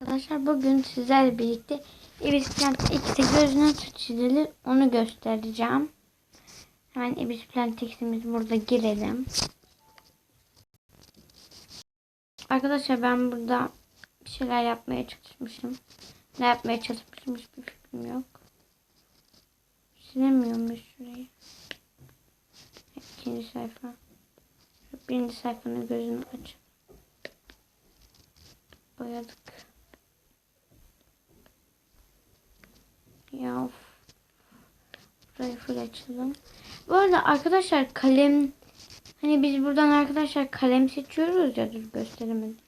Arkadaşlar bugün sizlerle birlikte Ibis Plant X'e göz nasıl çizilir onu göstereceğim. Hemen Ibis Plant X'imiz burada girelim. Arkadaşlar ben burada bir şeyler yapmaya çalışmışım. Ne yapmaya çalışmışım hiçbir fikrim yok. Silemiyor muyuz şurayı? İkinci sayfa. Birinci sayfanın gözünü aç. Boyadık. Ya. Burayı açalım. Bu arada arkadaşlar kalem hani biz buradan arkadaşlar kalem seçiyoruz ya dur gösteremedim.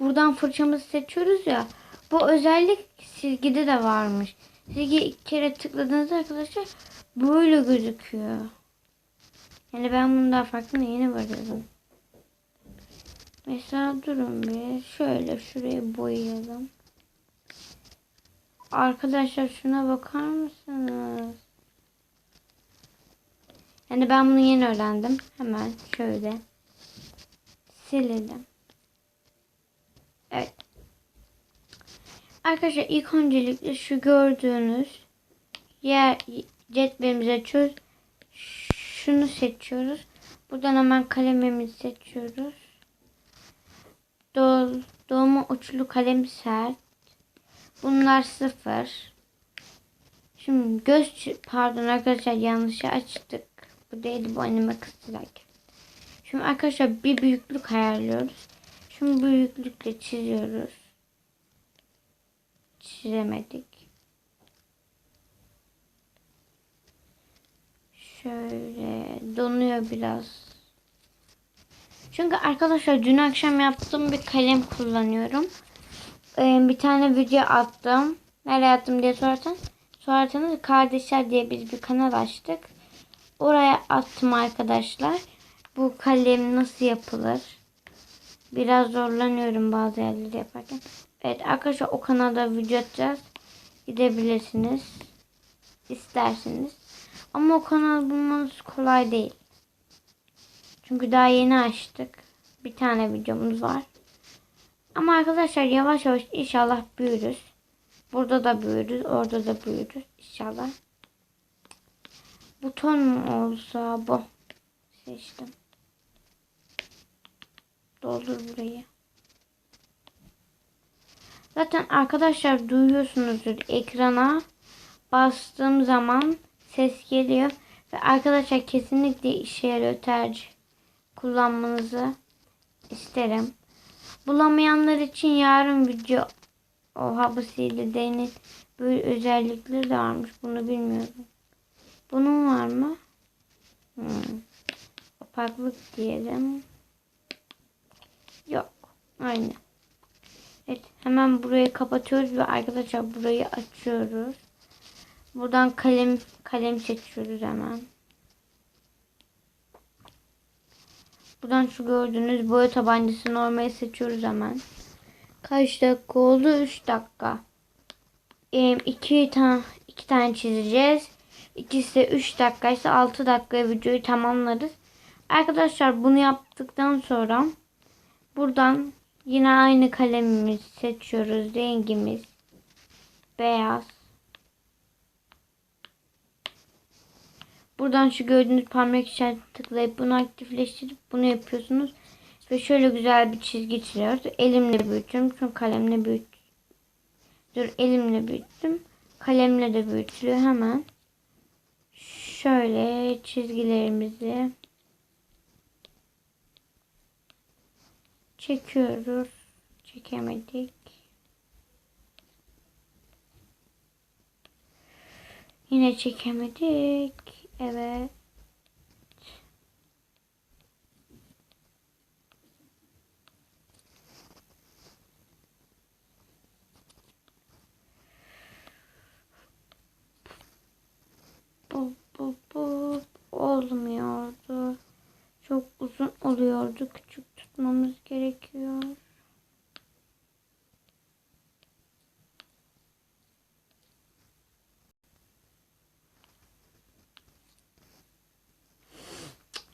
Buradan fırçamızı seçiyoruz ya. Bu özellik silgide de varmış. Silgi iki kere tıkladığınızda arkadaşlar böyle gözüküyor. Yani ben bunu daha farkında yeni varıyorum. Mesela durun bir şöyle şuraya boyayalım. Arkadaşlar şuna bakar mısınız? Yani ben bunu yeni öğrendim. Hemen şöyle silelim. Evet. Arkadaşlar ilk öncelikle şu gördüğünüz yer cetvelimizi açıyoruz. Şunu seçiyoruz. Buradan hemen kalemimizi seçiyoruz. Doğ, doğma uçlu kalem sert. Bunlar sıfır. Şimdi göz pardon arkadaşlar yanlışı açtık. Bu değil bu anime kıstırak. Şimdi arkadaşlar bir büyüklük ayarlıyoruz. Şimdi büyüklükle çiziyoruz. Çizemedik. Şöyle donuyor biraz. Çünkü arkadaşlar dün akşam yaptığım bir kalem kullanıyorum. Bir tane video attım. Nereye attım diye sorarsanız, sorarsanız kardeşler diye biz bir kanal açtık. Oraya attım arkadaşlar. Bu kalem nasıl yapılır? Biraz zorlanıyorum bazı yerleri yaparken. Evet arkadaşlar o kanalda video atacağız. Gidebilirsiniz. İsterseniz. Ama o kanal bulmanız kolay değil. Çünkü daha yeni açtık. Bir tane videomuz var. Ama arkadaşlar yavaş yavaş inşallah büyürüz. Burada da büyürüz. Orada da büyürüz. İnşallah. Buton mu olsa bu. Seçtim. Doldur burayı. Zaten arkadaşlar duyuyorsunuzdur ekrana bastığım zaman ses geliyor. Ve arkadaşlar kesinlikle işe yarıyor tercih kullanmanızı isterim. Bulamayanlar için yarın video oha bu CD'nin böyle özellikleri de varmış. Bunu bilmiyorum. Bunun var mı? Hmm. Opaklık diyelim. Yok. Aynı. Evet. Hemen burayı kapatıyoruz ve arkadaşlar burayı açıyoruz. Buradan kalem kalem seçiyoruz hemen. Buradan şu gördüğünüz boya tabancası normali seçiyoruz hemen. Kaç dakika oldu? 3 dakika. Ee, iki, tane iki tane çizeceğiz. İkisi de 3 dakika ise 6 dakika videoyu tamamlarız. Arkadaşlar bunu yaptıktan sonra buradan yine aynı kalemimizi seçiyoruz. Rengimiz beyaz. Buradan şu gördüğünüz parmak işaretine tıklayıp bunu aktifleştirip bunu yapıyorsunuz. Ve şöyle güzel bir çizgi çiziyoruz. Elimle büyütüyorum. Çünkü kalemle büyüt. Dur elimle büyüttüm. Kalemle de büyütülüyor hemen. Şöyle çizgilerimizi çekiyoruz. Çekemedik. Yine çekemedik. Evet. Bu bu bu olmuyordu. Çok uzun oluyordu. Küçük tutmamız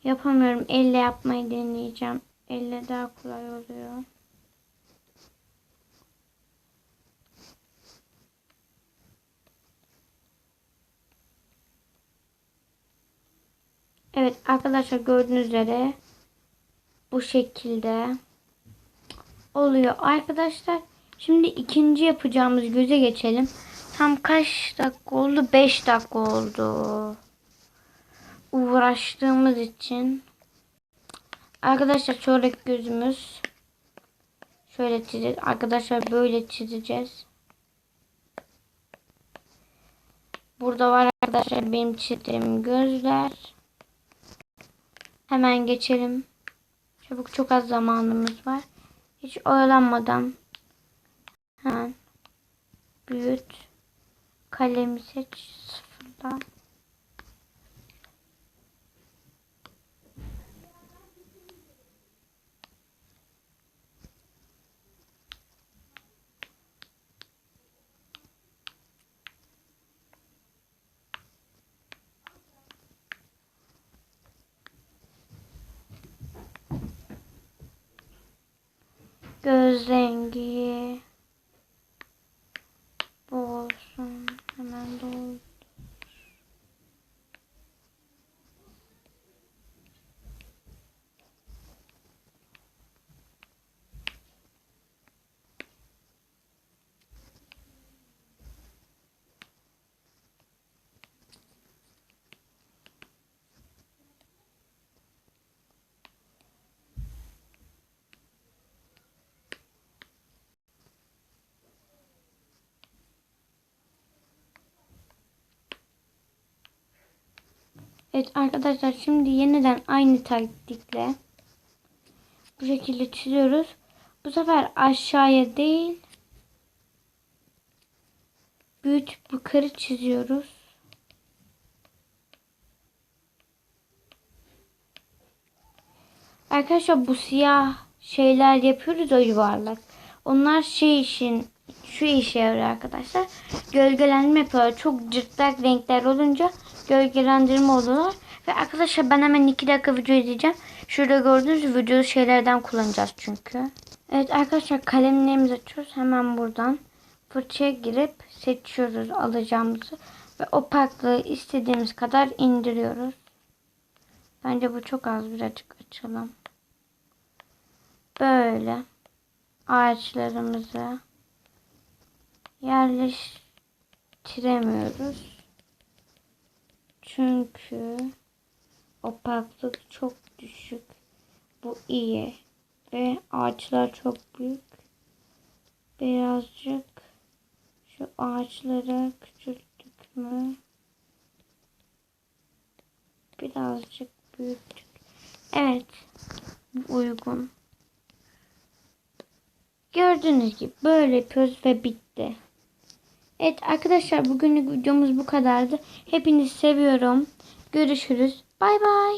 Yapamıyorum. Elle yapmayı deneyeceğim. Elle daha kolay oluyor. Evet arkadaşlar gördüğünüz üzere bu şekilde oluyor. Arkadaşlar şimdi ikinci yapacağımız göze geçelim. Tam kaç dakika oldu? 5 dakika oldu. Uğraştığımız için. Arkadaşlar sonraki gözümüz şöyle çizeceğiz. Arkadaşlar böyle çizeceğiz. Burada var arkadaşlar benim çizdiğim gözler. Hemen geçelim. Çabuk çok az zamanımız var. Hiç oyalanmadan hemen büyüt. Kalemi seç sıfırdan. Göz rengi bu olsun. Hemen doldur. Evet arkadaşlar şimdi yeniden aynı taktikle bu şekilde çiziyoruz. Bu sefer aşağıya değil büyük yukarı çiziyoruz. Arkadaşlar bu siyah şeyler yapıyoruz o yuvarlak. Onlar şey işin şu işe yarıyor arkadaşlar. Gölgelenme yapıyorlar. Çok cırtlak renkler olunca gölgelendirme oluyorlar. Ve arkadaşlar ben hemen 2 dakika video izleyeceğim. Şurada gördüğünüz video şeylerden kullanacağız çünkü. Evet arkadaşlar kalemlerimizi açıyoruz. Hemen buradan fırçaya girip seçiyoruz alacağımızı. Ve opaklığı istediğimiz kadar indiriyoruz. Bence bu çok az birazcık açalım. Böyle ağaçlarımızı yerleştiremiyoruz. Çünkü opaklık çok düşük. Bu iyi. Ve ağaçlar çok büyük. Birazcık şu ağaçları küçülttük mü? Birazcık büyüttük. Evet. Uygun. Gördüğünüz gibi böyle yapıyoruz ve bitti. Evet arkadaşlar bugünlük videomuz bu kadardı. Hepinizi seviyorum. Görüşürüz. Bay bay.